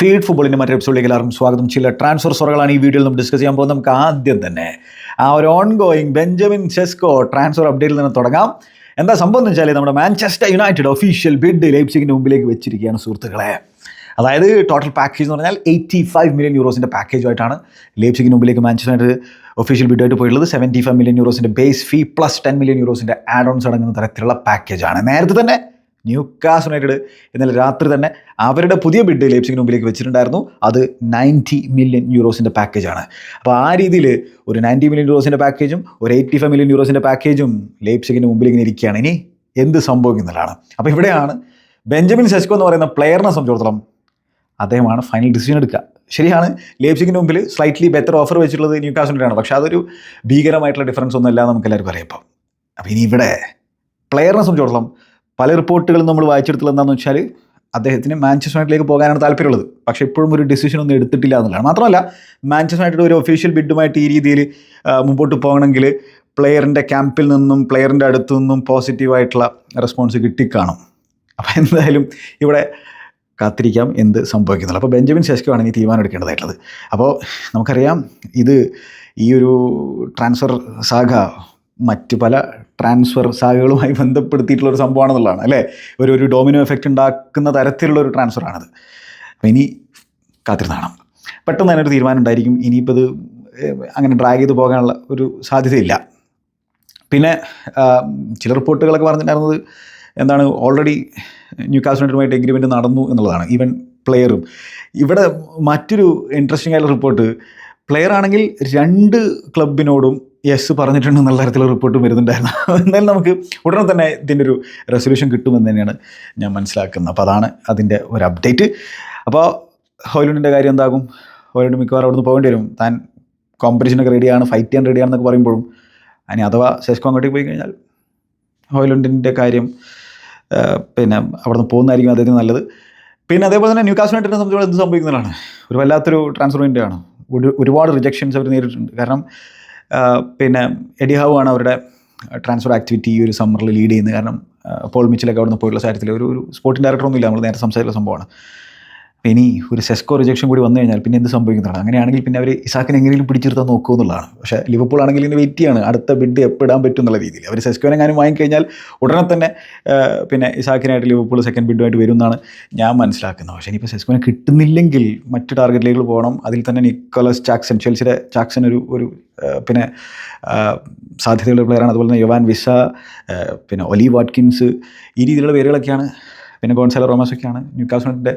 Feed ഫുട്ബോളിന്റെ മറ്റൊരു എപ്പിസോഡിലേക്ക് എല്ലാവർക്കും സ്വാഗതം. ചില ട്രാൻസ്ഫർ സോറുകളാണ് ഈ വീഡിയോയിൽ നമ്മൾ ഡിസ്കസ് ചെയ്യാൻ പോകുന്നത്. നമുക്ക് ആദ്യം തന്നെ ആ ഒരു on going Benjamin Sesko transfer അപ്ഡേറ്റിൽ നിന്ന് തുടങ്ങാം. എന്താ സംഭവം എന്ന് വെച്ചാൽ നമ്മുടെ മാഞ്ചസ്റ്റർ യുണൈറ്റഡ് ഒഫീഷ്യൽ ബിഡ് ലൈപ്സിക്കിന്റെ മുമ്പിലേക്ക് വെച്ചിരിക്കുകയാണ് സുഹൃത്തുക്കളെ. അതായത് ടോട്ടൽ പാക്കേജ് എന്ന് പറഞ്ഞാൽ എയ്റ്റി ഫൈവ് മില്യൺ യൂറോസിന്റെ പാക്കേജുമായിട്ടാണ് ലേപ്സിക്കിന് മുമ്പിലേക്ക് മാഞ്ചസ്റ്റർ യുണൈറ്റഡ് ഒഫീഷ്യൽ ബിഡായിട്ട് പോയിട്ടുള്ളത്. Seventy five million യൂറോസിന്റെ base fee plus ten million യൂറോസിന്റെ add ons അടങ്ങുന്ന തരത്തിലുള്ള പാക്കേജാണ് നേരത്തെ തന്നെ ന്യൂ കാസ് യുണൈറ്റഡ് ഇന്നലെ രാത്രി തന്നെ അവരുടെ പുതിയ ബിഡ് ലേപ്സിംഗ് മുമ്പിലേക്ക് വെച്ചിട്ടുണ്ടായിരുന്നു. അത് നയന്റി മില്യൺ യൂറോസിന്റെ പാക്കേജാണ് അപ്പോൾ ആ രീതിയിൽ ഒരു നയന്റി മില്യൺ യൂറോസിന്റെ പാക്കേജും ഒരു എയ്റ്റി ഫൈവ് മില്യൺ യൂറോസിന്റെ പാക്കേജും ലേപ്സിങ്ങിന് മുമ്പിൽ ഇരിക്കുകയാണ്. ഇനി എന്ത് സംഭവിക്കുന്നതാണ് അപ്പോൾ ഇവിടെയാണ് ബെഞ്ചമിൻ സെസ്കോ എന്ന് പറയുന്ന പ്ലെയറിനെ സംബന്ധിച്ചിടത്തോളം അദ്ദേഹമാണ് ഫൈനൽ ഡിസിഷൻ എടുക്കുക. ശരിയാണ് ലേപ്സിങ്ങിന് മുമ്പിൽ സ്ലൈറ്റ്ലി ബെറ്റർ ഓഫർ വെച്ചിട്ടുള്ളത് ന്യൂ കാസിനാണ് പക്ഷേ അതൊരു ഭീകരമായിട്ടുള്ള ഡിഫറൻസ് ഒന്നും അല്ല നമുക്ക് എല്ലാവർക്കും അറിയാം അപ്പം അപ്പോൾ ഇനി ഇവിടെ പ്ലെയറിനെ സംബന്ധിച്ചിടത്തോളം പല റിപ്പോർട്ടുകളും നമ്മൾ വായിച്ചെടുത്തുള്ള എന്താണെന്ന് വെച്ചാൽ അദ്ദേഹത്തിന് മാഞ്ചസ്റ്റർ യുണൈറ്റിലേക്ക് പോകാനാണ് താല്പര്യമുള്ളത്. പക്ഷേ ഇപ്പോഴും ഒരു ഡിസിഷൻ ഒന്നും എടുത്തിട്ടില്ല എന്നുള്ളതാണ്. മാത്രമല്ല മാഞ്ചസ്റ്റർ യുണൈറ്റഡ് ഒരു ഒഫീഷ്യൽ ബിഡുമായിട്ട് ഈ രീതിയിൽ മുമ്പോട്ട് പോകണമെങ്കിൽ പ്ലെയറിന്റെ ക്യാമ്പിൽ നിന്നും പ്ലെയറിന്റെ അടുത്തു നിന്നും പോസിറ്റീവായിട്ടുള്ള റെസ്പോൺസ് കിട്ടിക്കാണും. അപ്പോൾ എന്തായാലും ഇവിടെ കാത്തിരിക്കാം എന്ത് സംഭവിക്കുന്നുള്ളൂ അപ്പോൾ ബെഞ്ചമിൻ ശെസ്കോ ആണ് ഇനി തീരുമാനം എടുക്കേണ്ടതായിട്ടുള്ളത്. അപ്പോൾ നമുക്കറിയാം ഇത് ഈ ഒരു ട്രാൻസ്ഫർ സാഖ മറ്റ് പല ട്രാൻസ്ഫർ സാഗകളുമായി ബന്ധപ്പെടുത്തിയിട്ടുള്ള ഒരു സംഭവമാണെന്നുള്ളതാണ് അല്ലേ? ഒരു ഒരു ഡോമിനോ എഫക്റ്റ് ഉണ്ടാക്കുന്ന തരത്തിലുള്ള ഒരു ട്രാൻസ്ഫറാണത് അപ്പോൾ ഇനി കാത്തിരുന്ന് കാണാം. പെട്ടെന്ന് തന്നെ ഒരു തീരുമാനം ഉണ്ടായിരിക്കും. ഇനിയിപ്പോൾ ഇത് അങ്ങനെ ഡ്രാഗ് ചെയ്ത് പോകാനുള്ള ഒരു സാധ്യതയില്ല. പിന്നെ ചില റിപ്പോർട്ടുകളൊക്കെ പറഞ്ഞിട്ടുണ്ടായിരുന്നത് എന്താണ് ഓൾറെഡി ന്യൂ കാസ്റ്റുമായിട്ട് എഗ്രിമെന്റ് നടന്നു എന്നുള്ളതാണ് ഈവൻ പ്ലെയറും ഇവിടെ മറ്റൊരു ഇൻട്രസ്റ്റിംഗ് ആയിട്ടുള്ള റിപ്പോർട്ട് പ്ലെയർ ആണെങ്കിൽ രണ്ട് ക്ലബിനോടും യെസ് പറഞ്ഞിട്ടുണ്ട് എന്നുള്ള തരത്തിലുള്ള റിപ്പോർട്ടും വരുന്നുണ്ടായിരുന്നു. എന്നാലും നമുക്ക് ഉടനെ തന്നെ ഇതിന്റെ ഒരു റെസൊല്യൂഷൻ കിട്ടുമെന്ന് തന്നെയാണ് ഞാൻ മനസ്സിലാക്കുന്നത്. അപ്പോൾ അതാണ് അതിന്റെ ഒരു അപ്ഡേറ്റ് അപ്പോൾ ഹോയിലുണ്ടിന്റെ കാര്യം എന്താകും? ഹോയിലുണ്ട് മിക്കവാറും അവിടുന്ന് പോകേണ്ടി വരും. താൻ കോമ്പറ്റീഷനൊക്കെ റെഡിയാണ് ഫൈറ്റ് ചെയ്യാൻ റെഡിയാണെന്നൊക്കെ പറയുമ്പോഴും. അനി അഥവാ സെസ്കോ അങ്ങോട്ടേക്ക് പോയി കഴിഞ്ഞാൽ ഹോയിലുണ്ടിന്റെ കാര്യം പിന്നെ അവിടുന്ന് പോകുന്നതായിരിക്കും അദ്ദേഹത്തിന് നല്ലത്. പിന്നെ അതേപോലെ തന്നെ ന്യൂ കാസ്റ്റിനെ സംബന്ധിച്ചോളം എന്ത് സംഭവിക്കുന്നതാണ്? ഒരു വല്ലാത്തൊരു ട്രാൻസ്ഫർമെന്റ് ആണ്. ഒരു ഒരുപാട് റിജക്ഷൻസ് അവർ നേരിട്ടുണ്ട് കാരണം പിന്നെ എഡിഹാവ് ആണ് അവരുടെ ട്രാൻസ്ഫർ ആക്ടിവിറ്റി ഈ ഒരു സമ്മറിൽ ലീഡ് ചെയ്യുന്നത്. കാരണം പോൾ മിച്ചിലൊക്കെ അവിടെ നിന്ന് പോയിട്ടുള്ള കാര്യത്തിൽ ഒരു ഒരു സ്പോർട്ടിംഗ് ഡയറക്ടറൊന്നും ഇല്ല നമ്മൾ നേരത്തെ സംസാരിച്ച സംഭവമാണ്. ഇനി ഒരു സെസ്കോ റിജക്ഷൻ കൂടി വന്നു കഴിഞ്ഞാൽ പിന്നെ എന്ത് സംഭവിക്കുന്നതാണ് അങ്ങനെയാണെങ്കിൽ പിന്നെ അവർ ഇസാക്കിനെ എങ്ങനെയും പിടിച്ചെടുത്താൽ നോക്കുക എന്നുള്ളതാണ്. പക്ഷേ ലിവർപൂൾ ആണെങ്കിൽ ഇതിന് വെയിറ്റ് ചെയ്യാണ്. അടുത്ത ബിഡ് എപ്പോൾ ഇടാൻ പറ്റും എന്നുള്ള രീതിയിൽ. അവർ സെസ്കോനെ എങ്ങാനും വാങ്ങിക്കഴിഞ്ഞാൽ ഉടനെ തന്നെ പിന്നെ ഇസാക്കിനായിട്ട് ലിവർപൂൾ സെക്കൻഡ് ബിഡുമായിട്ട് വരും എന്നാണ് ഞാൻ മനസ്സിലാക്കുന്നത്. പക്ഷേ ഇനിയിപ്പോൾ സെസ്കോനെ കിട്ടുന്നില്ലെങ്കിൽ മറ്റ് ടാർഗറ്റിലേക്ക് പോകണം. അതിൽ തന്നെ നിക്കോളസ് ചാക്സൺ ചെൽസിയുടെ ചാക്സൺ ഒരു ഒരു പിന്നെ സാധ്യതയുള്ള പ്ലെയറാണ് അതുപോലെ തന്നെ യുവാൻ വിസ പിന്നെ ഒലി വാട്കിൻസ് ഈ രീതിയിലുള്ള പേരുകളൊക്കെയാണ് പിന്നെ ഗോൺസാല റോമാസൊക്കെയാണ് ന്യൂ കാസ്റ്റിന്റെ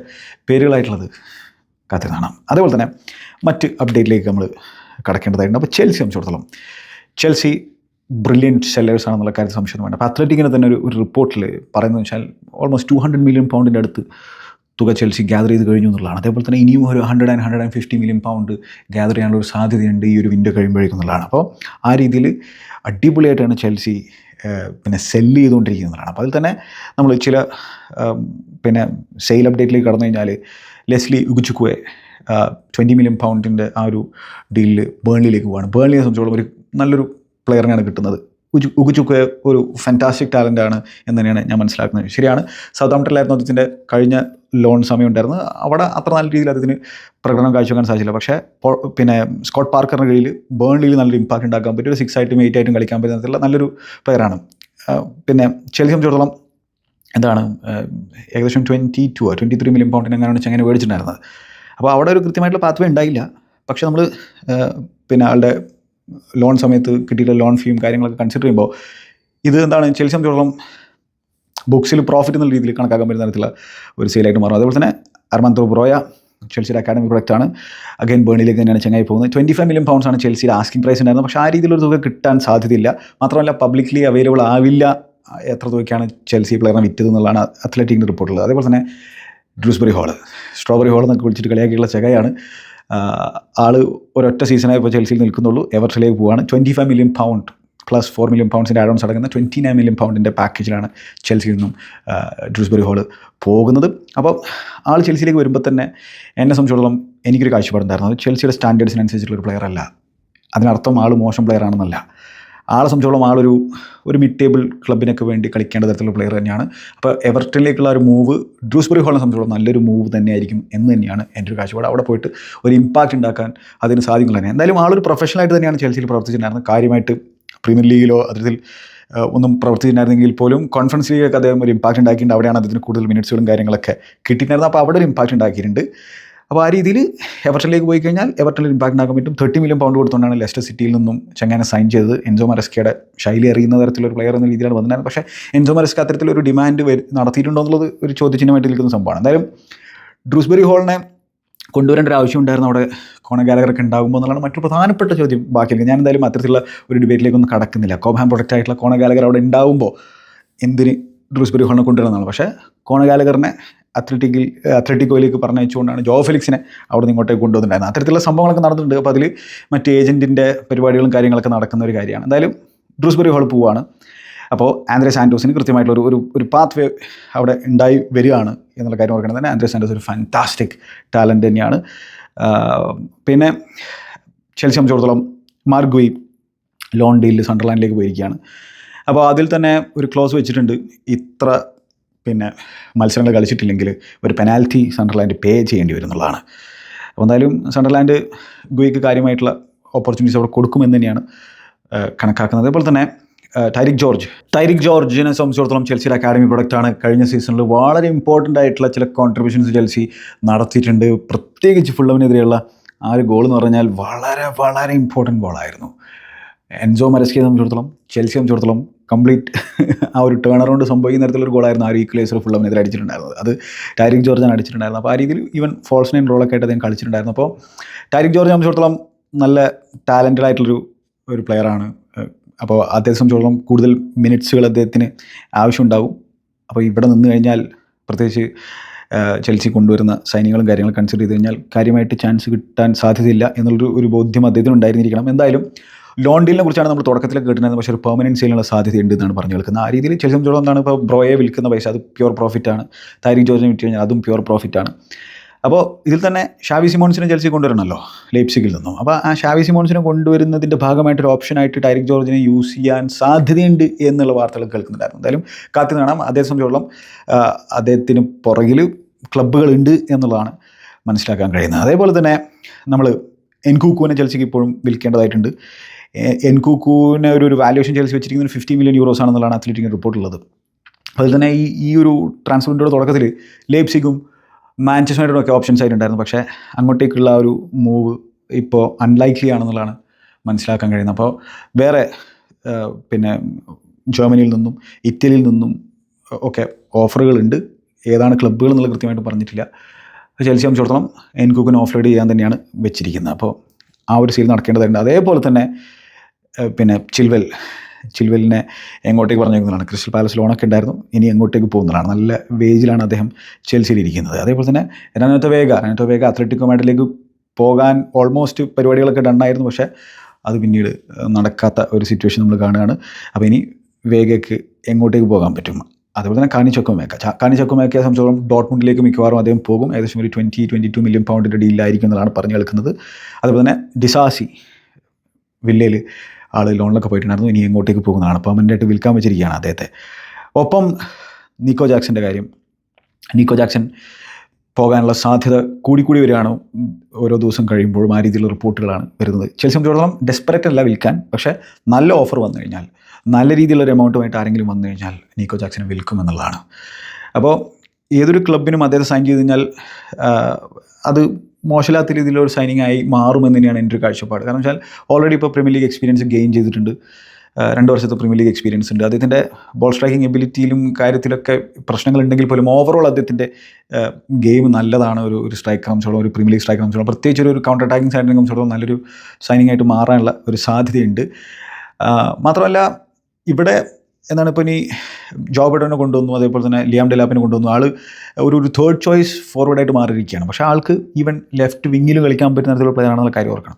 പേരുകളായിട്ടുള്ളത് കാത്തിരുന്നാണ് അതേപോലെ തന്നെ മറ്റ് അപ്ഡേറ്റിലേക്ക് നമ്മൾ കടക്കേണ്ടതായിട്ടുണ്ട്. അപ്പോൾ ചെൽസി സംബന്ധിച്ചിടത്തോളം ചെൽസി ബ്രില്യന്റ് സെല്ലേഴ്സ് ആണെന്നുള്ള കാര്യത്തിൽ സംശയം വേണ്ട. അപ്പോൾ അത്ലറ്റിക്കിന് തന്നെ ഒരു ഒരു റിപ്പോർട്ടിൽ പറയുന്നത് വെച്ചാൽ ഓൾമോസ്റ്റ് ടു ഹൺഡ്രഡ് മില്യൺ പൗണ്ടിന്റെ അടുത്ത് തുക ചെൽസി ഗ്യാദർ ചെയ്ത് കഴിഞ്ഞു എന്നുള്ളതാണ്. അതേപോലെ തന്നെ ഇനിയും ഒരു hundred and hundred and fifty million pound gather ചെയ്യാനുള്ള ഒരു സാധ്യതയുണ്ട് ഈ ഒരു വിൻഡോ കഴിയുമ്പോഴേക്കും എന്നുള്ളതാണ്. അപ്പോൾ ആ രീതിയിൽ അടിപൊളിയായിട്ടാണ് ചെൽസി പിന്നെ സെല്ല് ചെയ്തുകൊണ്ടിരിക്കുന്നതാണ് അപ്പോൾ അതിൽ തന്നെ നമ്മൾ ചില പിന്നെ സെയിൽ അപ്ഡേറ്റിലേക്ക് കടന്നു കഴിഞ്ഞാൽ ലെസ്ലി ഉഗുച്ചുക്കുവെ ട്വന്റി മില്യൺ പൗണ്ടിന്റെ ആ ഒരു ഡീലിൽ ബേൺലിയിലേക്ക് പോവാണ്. ബേൺലിയെ സംബന്ധിച്ചോളം ഒരു നല്ലൊരു പ്ലെയറിനെയാണ് കിട്ടുന്നത്. ഉജു ഉഗുച്ചുക്കുവെ ഒരു ഫാന്റാസ്റ്റിക് ടാലന്റ് ആണ് എന്ന് തന്നെയാണ് ഞാൻ മനസ്സിലാക്കുന്നത്. ശരിയാണ്. സൗത്ത് ആംപ്ടണിലായിരുന്നു അദ്ദേഹത്തിന്റെ കഴിഞ്ഞ ലോൺ സമയം ഉണ്ടായിരുന്നു അവിടെ അത്ര നല്ല രീതിയിൽ അദ്ദേഹത്തിന് പ്രകടനം കാഴ്ചവെക്കാൻ സാധിച്ചില്ല. പക്ഷേ പിന്നെ സ്കോട്ട് പാർക്കറിന് കീഴിൽ ബേൺലിയിൽ നല്ലൊരു ഇമ്പാക്റ്റ് ഉണ്ടാക്കാൻ പറ്റിയ ഒരു സിക്സ് ആയിട്ടും എയ്റ്റ് ആയിട്ടും കളിക്കാൻ പറ്റുന്ന നല്ലൊരു പ്ലെയറാണ് പിന്നെ ചെലിസം സംബന്ധിച്ചിടത്തോളം എന്താണ് ഏകദേശം twenty two twenty three million പൗണ്ടിന് എങ്ങനെയാണ് ചെങ്ങനെ മേടിച്ചിട്ടുണ്ടായിരുന്നത്. അപ്പോൾ അവിടെ ഒരു കൃത്യമായിട്ടുള്ള പാത്വേ ഉണ്ടായില്ല. പക്ഷേ നമ്മൾ പിന്നെ ആളുടെ ലോൺ സമയത്ത് കിട്ടിയിട്ടുള്ള ലോൺ ഫീയും കാര്യങ്ങളൊക്കെ കൺസിഡർ ചെയ്യുമ്പോൾ ഇത് എന്താണ് ചെൽസി സംബന്ധിച്ചോളം ബുക്സിൽ പ്രോഫിറ്റ് എന്നുള്ള രീതിയിൽ കണക്കാക്കാൻ പറ്റുന്ന തരത്തിലുള്ള ഒരു സെയിലായിട്ട് മാറും. അതുപോലെ തന്നെ അർമാന്തോ ബ്രോയ ചെൽസിയുടെ അക്കാഡമി പ്രൊഡക്റ്റാണ് അഗൈൻ ബേണിലേക്ക് തന്നെയാണ് ചെങ്ങായി പോകുന്നത്. ട്വന്റി ഫൈവ് മില്യൺ പൗണ്ട്സ് ആണ് ചെൽസിയുടെ ആസ്കിംഗ് പ്രൈസ് ഉണ്ടായിരുന്നത്. പക്ഷേ ആ രീതിയിലൊരു തുക കിട്ടാൻ സാധ്യതയില്ല. മാത്രമല്ല പബ്ലിക്ലി അവൈലബിൾ ആവില്ല എത്ര തുകയ്ക്കാണ് ചെൽസി പ്ലെയറിനെ വിറ്റത് എന്നുള്ളതാണ് അത്ലറ്റിക്കിന്റെ റിപ്പോർട്ടുള്ളത് അതേപോലെ തന്നെ ഡ്രൂസ്ബറി ഹോൾ സ്ട്രോബറി ഹോൾ എന്നൊക്കെ വിളിച്ചിട്ട് കളിയാക്കിയുള്ള ചെകയാണ് ആൾ ഒരൊറ്റ സീസണായി ഇപ്പോൾ ചെൽസിയിൽ നിൽക്കുന്നുള്ളൂ. എവർട്ടിലേക്ക് പോവുകയാണ് twenty five million pound plus four million പൗണ്ട്സിന്റെ add-ons അടങ്ങുന്ന ട്വന്റി നയൻ മില്യൺ പൗണ്ടിന്റെ പാക്കേജിലാണ് ചെൽസിയിൽ നിന്നും ഡ്രൂസ്ബറി ഹോൾ പോകുന്നത്. അപ്പോൾ ആൾ ചെൽസിയിലേക്ക് വരുമ്പോൾ തന്നെ എന്നെ സംബന്ധിച്ചിടത്തോളം എനിക്കൊരു കാഴ്ചപ്പാടുണ്ടായിരുന്നു. ചെൽസിയുടെ സ്റ്റാൻഡേർഡ്സിനനുസരിച്ചുള്ള ഒരു പ്ലെയർ അല്ല. അതിനർത്ഥം ആൾ മോശം പ്ലെയർ ആണെന്നല്ല. ആളെ സംബന്ധിച്ചോളം ആളൊരു ഒരു മിഡ് ടേബിൾ ക്ലബിനൊക്കെ വേണ്ടി കളിക്കേണ്ട തരത്തിലുള്ള പ്ലെയർ തന്നെയാണ്. അപ്പോൾ എവർട്ടണിലേക്കുള്ള ഒരു മൂവ് ഡ്രൂസ്ബറി ഹോളിനെ സംബന്ധിച്ചോളം നല്ലൊരു മൂവ് തന്നെയായിരിക്കും എന്ന് തന്നെയാണ് എന്റെ ഒരു കാഴ്ചപ്പാട്. അവിടെ പോയിട്ട് ഒരു ഇമ്പാക്റ്റ് ഉണ്ടാക്കാൻ അതിന് സാധിക്കില്ല തന്നെ. എന്തായാലും ആളൊരു പ്രൊഫഷണലായിട്ട് തന്നെയാണ് ചെൽസിയിൽ പ്രവർത്തിച്ചിട്ടുണ്ടായിരുന്നത്. കാര്യമായിട്ട് പ്രീമിയർ ലീഗിലോ അത്തരത്തിൽ ഒന്നും പ്രവർത്തിച്ചിട്ടുണ്ടായിരുന്നെങ്കിൽ പോലും കോൺഫറൻസ് ലീഗൊക്കെ അദ്ദേഹം ഒരു ഇമ്പാക്റ്റ് ഉണ്ടാക്കിയിട്ടുണ്ട്. അവിടെയാണ് അദ്ദേഹത്തിന് കൂടുതൽ മിനിറ്റ്സുകളും കാര്യങ്ങളൊക്കെ കിട്ടിയിട്ടുണ്ടായിരുന്നത്. അപ്പോൾ അവിടെ ഒരു ഇമ്പാക്റ്റ് ഉണ്ടാക്കിയിട്ടുണ്ട്. അപ്പോൾ ആ രീതിയിൽ എവർട്ടണിലേക്ക് പോയി കഴിഞ്ഞാൽ എവർട്ടണിൽ ഇമ്പാക്റ്റ് ഉണ്ടാക്കാൻ പറ്റും. തേർട്ടി മില്യൺ പൗണ്ട് കൊടുത്തുകൊണ്ടാണ് ലെസ്റ്റർ സിറ്റിയിൽ നിന്നും ചങ്ങാനെ സൈൻ ചെയ്തത്. എൻസോ മരസ്കയുടെ ശൈലി അറിയുന്ന തരത്തിലൊരു പ്ലെയർ എന്ന രീതിയിലാണ് വന്നിട്ടുണ്ടായിരുന്നത് പക്ഷേ എൻജോ മരസ്ക അത്തരത്തിലൊരു ഡിമാൻഡ് നടത്തിയിട്ടുണ്ടോ എന്നുള്ളത് ഒരു ചോദ്യചിഹ്നമായിട്ട് നിൽക്കുന്ന സംഭവമാണ്. എന്തായാലും ഡ്രൂസ്ബെറി ഹോളിനെ കൊണ്ടുവരേണ്ട ഒരു ആവശ്യം ഉണ്ടായിരുന്നു. അവിടെ കോണ ഗാലകരൊക്കെ ഉണ്ടാകുമ്പോൾ എന്നുള്ളതാണ് മറ്റൊരു പ്രധാനപ്പെട്ട ചോദ്യം ബാക്കിയില്ല ഞാൻ എന്തായാലും അത്തരത്തിലുള്ള ഒരു ഡിബേറ്റിലേക്കൊന്നും കടക്കുന്നില്ല. കോബാൻ പ്രൊഡക്റ്റ് ആയിട്ടുള്ള കോണ ഗാലകർ അവിടെ ഉണ്ടാകുമ്പോൾ എന്തിന് ഡ്രൂസ്ബെറി ഹോളിനെ കൊണ്ടുവരുന്നതാണ്? പക്ഷേ കോണ ഗാലകറിനെ അത്ലറ്റിക്കിൽ അത്ലറ്റിക്കോയിലേക്ക് പറഞ്ഞയച്ചുകൊണ്ടാണ് ജോ ഫെലിക്സിനെ അവിടെ നിന്ന് ഇങ്ങോട്ടേക്ക് കൊണ്ടുവന്നിട്ടുണ്ടായിരുന്നത്. അത്തരത്തിലുള്ള സംഭവങ്ങളൊക്കെ നടന്നിട്ടുണ്ട്. അപ്പോൾ അതിൽ മറ്റ് ഏജന്റിന്റെ പരിപാടികളും കാര്യങ്ങളൊക്കെ നടക്കുന്ന ഒരു കാര്യമാണ്. എന്തായാലും ഡ്രൂസ്ബറി ഹോൾ പോവുകയാണ് അപ്പോൾ ആൻഡ്രെ സാൻഡോസിന് കൃത്യമായിട്ടുള്ള ഒരു ഒരു പാത്ത് വേ അവിടെ ഉണ്ടായി വരികയാണ് എന്നുള്ള കാര്യം ഓർക്കണം തന്നെ. ആൻഡ്രെ സാൻഡോസ് ഒരു ഫാന്റാസ്റ്റിക് ടാലന്റ് തന്നെയാണ്. പിന്നെ ചെൽസി സംബന്ധിച്ചിടത്തോളം മാർഗുയി ലോൺ ഡീലിൽ സണ്ടർലാൻഡിലേക്ക് പോയിരിക്കുകയാണ്. അപ്പോൾ അതിൽ തന്നെ ഒരു ക്ലോസ് വെച്ചിട്ടുണ്ട്. ഇത്ര പിന്നെ മത്സരങ്ങൾ കളിച്ചിട്ടില്ലെങ്കിൽ ഒരു പെനാൽറ്റി സണ്ടർലാൻഡ് പേ ചെയ്യേണ്ടി വരും എന്നുള്ളതാണ് അപ്പോൾ എന്തായാലും സണ്ടർലാൻഡ് ഗുയ്ക്ക് കാര്യമായിട്ടുള്ള ഓപ്പർച്യൂണിറ്റീസ് അവിടെ കൊടുക്കുമെന്ന് തന്നെയാണ് കണക്കാക്കുന്നത്. അതുപോലെ തന്നെ ടൈരിക് ജോർജ് ടൈരിക് ജോർജിനെ സംബന്ധിച്ചിടത്തോളം ചെൽസിയുടെ അക്കാഡമി പ്രൊഡക്റ്റാണ് കഴിഞ്ഞ സീസണിൽ വളരെ ഇമ്പോർട്ടന്റ് ആയിട്ടുള്ള ചില കോൺട്രിബ്യൂഷൻസ് ചെൽസി നടത്തിയിട്ടുണ്ട്. പ്രത്യേകിച്ച് ഫുള്ളവിനെതിരെയുള്ള ആ ഒരു ഗോൾ എന്ന് പറഞ്ഞാൽ വളരെ വളരെ ഇമ്പോർട്ടന്റ് ഗോളായിരുന്നു എൻജോ മരസ്കിയെ സംബന്ധിച്ചിടത്തോളം ചെൽസിയെ സംബന്ധിച്ചിടത്തോളം കംപ്ലീറ്റ് ആ ഒരു ടേൺ അറൗണ്ട് സംഭവിക്കുന്ന തരത്തിലൊരു ഗോളായിരുന്നു ആ ഒരു ഈക്വലൈസർ അവനെതിരെ അടിച്ചിട്ടുണ്ടായിരുന്നത്. അത് ടാരിക് ജോർജാണ് അടിച്ചിട്ടുണ്ടായിരുന്നത്. അപ്പോൾ ആ രീതിയിൽ ഈവൻ ഫോൾസ് നൈൻ റോളൊക്കെ ആയിട്ട് അദ്ദേഹം കളിച്ചിട്ടുണ്ടായിരുന്നു. അപ്പോൾ ടാരിക് ജോർജ് സംബന്ധിച്ചിടത്തോളം നല്ല ടാലന്റഡ് ആയിട്ടുള്ളൊരു ഒരു പ്ലെയറാണ് അപ്പോൾ അദ്ദേഹത്തെ സംബന്ധിച്ചിടത്തോളം കൂടുതൽ മിനിറ്റ്സുകൾ അദ്ദേഹത്തിന് ആവശ്യമുണ്ടാവും. അപ്പോൾ ഇവിടെ നിന്ന് കഴിഞ്ഞാൽ പ്രത്യേകിച്ച് ചെൽസി കൊണ്ടുവരുന്ന സൈനികളും കാര്യങ്ങളും കൺസിഡർ ചെയ്ത് കഴിഞ്ഞാൽ കാര്യമായിട്ട് ചാൻസ് കിട്ടാൻ സാധ്യതയില്ല എന്നുള്ളൊരു ഒരു ബോധ്യം അദ്ദേഹത്തിന് ഉണ്ടായിരുന്നിരിക്കണം എന്തായാലും ലോൺ ഡീലിനെ കുറിച്ചാണ് നമ്മൾ തുടക്കത്തിൽ കേട്ടിരുന്നത്. പക്ഷേ ഒരു പെർമനന്റ് സെയിലുള്ള സാധ്യതയുണ്ട് എന്നാണ് പറഞ്ഞു കേൾക്കുന്നത്. ആ രീതിയിൽ ചെലസം സംബന്ധിച്ചിടത്തോളം എന്താണ് ഇപ്പോൾ ബ്രോയെ വിൽക്കുന്ന പൈസ അത് പ്യുവർ പ്രോഫിറ്റാണ് താരിഖ് ജോർജിനെ വിറ്റ് കഴിഞ്ഞാൽ അതും പ്യുവർ ആണ്. അപ്പോൾ ഇതിൽ തന്നെ ഷാവി സിമോൺസിനെ ചെൽസി കൊണ്ടുവരണമല്ലോ ലേപ്സിക്കിൽ നിന്നും. അപ്പോൾ ആ ഷാവി സിമോൺസിനെ കൊണ്ടുവരുന്നതിന്റെ ഭാഗമായിട്ടൊരു ഓപ്ഷനായിട്ട് ടൈരിക് ജോർജിനെ യൂസ് ചെയ്യാൻ സാധ്യതയുണ്ട് എന്നുള്ള വാർത്തകൾ കേൾക്കുന്നുണ്ടായിരുന്നു. എന്തായാലും കാത്തു കാണാം അതേ സംബന്ധിച്ചോളം അദ്ദേഹത്തിന് പുറകിൽ ക്ലബ്ബുകളുണ്ട് എന്നുള്ളതാണ് മനസ്സിലാക്കാൻ കഴിയുന്നത്. അതേപോലെ തന്നെ നമ്മൾ എൻകൂക്കുവിനെ ചെൽസിക്ക് ഇപ്പോഴും വിൽക്കേണ്ടതായിട്ടുണ്ട്. എൻകൂക്കുവിനെ ഒരു ഒരു വാല്യുവേഷൻ ചെൽസി വെച്ചിരിക്കുന്നത് ഫിഫ്റ്റി മില്യൺ യൂറോസ് ആണെന്നുള്ളതാണ് അത്ലറ്റിക്കിന്റെ റിപ്പോർട്ടുള്ളത് അതിൽ തന്നെ ഈ ഈ ഒരു ട്രാൻസ്ഫറിന്റെ തുടക്കത്തിൽ ലേപ്സിക്കും മാഞ്ചസ്റ്റർ ഒക്കെ ഓപ്ഷൻസ് ആയിട്ടുണ്ടായിരുന്നു. പക്ഷേ അങ്ങോട്ടേക്കുള്ള ഒരു മൂവ് ഇപ്പോൾ അൺലൈക്ലി ആണെന്നുള്ളതാണ് മനസ്സിലാക്കാൻ കഴിയുന്നത്. അപ്പോൾ വേറെ പിന്നെ ജർമ്മനിയിൽ നിന്നും ഇറ്റലിയിൽ നിന്നും ഒക്കെ ഓഫറുകളുണ്ട് ഏതാണ് ക്ലബ്ബുകൾ എന്നുള്ള കൃത്യമായിട്ട് പറഞ്ഞിട്ടില്ല. ചെൽസി അമിച്ചോടത്തോളം എൻകുക്കിന് ഓഫ്ലോഡ് ചെയ്യാൻ തന്നെയാണ് വെച്ചിരിക്കുന്നത്. അപ്പോൾ ആ ഒരു സീൽ നടക്കേണ്ടതുണ്ട്. അതേപോലെ തന്നെ പിന്നെ ചിൽവെൽ ചിൽവെലിനെ എങ്ങോട്ടേക്ക് പറഞ്ഞേക്കുന്നതാണ്? ക്രിസ്റ്റൽ പാലസ് ലോണൊക്കെ ഉണ്ടായിരുന്നു. ഇനി എങ്ങോട്ടേക്ക് പോകുന്നതാണ്? നല്ല വേജിലാണ് അദ്ദേഹം ചെൽസിയിൽ ഇരിക്കുന്നത്. അതേപോലെ തന്നെ രനോത്ത വേഗ രനോത്ത വേഗ അത്ലറ്റിക്കോ പോകാൻ ഓൾമോസ്റ്റ് പരിപാടികളൊക്കെ ഡണ്ണായിരുന്നു പക്ഷേ അത് പിന്നീട് നടക്കാത്ത ഒരു സിറ്റുവേഷൻ നമ്മൾ കാണുകയാണ്. അപ്പോൾ ഇനി വേഗയ്ക്ക് എങ്ങോട്ടേക്ക് പോകാൻ പറ്റും? അതുപോലെ തന്നെ കാനി ചക്കുമേക്ക കാണി ചക്കുമേക്കയെ സംബന്ധിച്ചോളം ഡോട്ട്മുണ്ടിലേക്ക് മിക്കവാറും അദ്ദേഹം പോകും. ഏകദേശം ഒരു ട്വന്റി ട്വന്റി ടു മില്യൺ പൗണ്ടിന്റെ ഡീലായിരിക്കും എന്നുള്ളതാണ് പറഞ്ഞു കേൾക്കുന്നത്. അതുപോലെ തന്നെ ഡിസാസി വില്ലയിൽ ആൾ ലോണിലൊക്കെ പോയിട്ടുണ്ടായിരുന്നു. ഇനി എങ്ങോട്ടേക്ക് പോകുന്നതാണ്. പെർമനന്റായിട്ട് വിൽക്കാൻ വെച്ചിരിക്കുകയാണ് അദ്ദേഹത്തെ. ഒപ്പം നിക്കോ ജാക്സന്റെ കാര്യം. നിക്കോ ജാക്സൺ പോകാനുള്ള സാധ്യത കൂടിക്കൂടി വരികയാണ്. ഓരോ ദിവസം കഴിയുമ്പോഴും ആ രീതിയിലുള്ള റിപ്പോർട്ടുകളാണ് വരുന്നത്. ചെൽസി സംബന്ധിച്ചിടത്തോളം ഡെസ്പെറേറ്റ് അല്ല വിൽക്കാൻ. പക്ഷേ നല്ല ഓഫർ വന്നു കഴിഞ്ഞാൽ നല്ല രീതിയിലുള്ള ഒരു എമൗണ്ടുമായിട്ട് ആരെങ്കിലും വന്നു കഴിഞ്ഞാൽ നിക്കോ വിൽക്കും എന്നുള്ളതാണ്. അപ്പോൾ ഏതൊരു ക്ലബിനും അദ്ദേഹത്തെ സൈൻ ചെയ്ത് കഴിഞ്ഞാൽ അത് മോശമില്ലാത്ത രീതിയിലുള്ള ഒരു സൈനിങ് ആയി മാറുമെന്ന് തന്നെയാണ് എന്റെ ഒരു കാഴ്ചപ്പാട്. കാരണം വെച്ചാൽ ഓൾറെഡി ഇപ്പോൾ പ്രീമിയർ ലീഗ് എക്സ്പീരിയൻസ് ഗെയിൻ ചെയ്തിട്ടുണ്ട്. രണ്ട് വർഷത്തെ പ്രീമിയർ ലീഗ് എക്സ്പീരിയൻസ് ഉണ്ട്. അദ്ദേഹത്തിന്റെ ബോൾ സ്ട്രൈക്കിംഗ് എബിലിറ്റിയിലും കാര്യത്തിലൊക്കെ പ്രശ്നങ്ങളുണ്ടെങ്കിൽ പോലും ഓവറോൾ അദ്ദേഹത്തിന്റെ ഗെയിം നല്ലതാണ്. ഒരു ഒരു സ്ട്രൈക്ക് സംബന്ധിച്ചോളം ഒരു പ്രീമിയർ ലീഗ് സ്ട്രൈക്ക് സംബന്ധിച്ചോളം. പ്രത്യേകിച്ച് ഒരു കൗണ്ടർ അറ്റാക്കിംഗ് സൈഡിനെ സംബന്ധിച്ചോളം നല്ലൊരു സൈനിങ് ആയിട്ട് മാറാനുള്ള ഒരു സാധ്യതയുണ്ട്. മാത്രമല്ല ഇവിടെ എന്താണ് ഇപ്പോൾ ഇനി ജോ ബൈഡനെ കൊണ്ടുവന്നു അതേപോലെ തന്നെ ലിയാം ഡെലാപ്പിനെ കൊണ്ടുവന്നു. ആൾ ഒരു ഒരു തേർഡ് ചോയ്സ് ഫോർവേഡായിട്ട് മാറിയിരിക്കുകയാണ്. പക്ഷേ ആൾക്ക് ഈവൻ ലെഫ്റ്റ് വിങ്ങിൽ കളിക്കാൻ പറ്റുന്ന തരത്തിലുള്ള പ്ലെയർ ആണെന്നുള്ള കാര്യം ഓർക്കണം.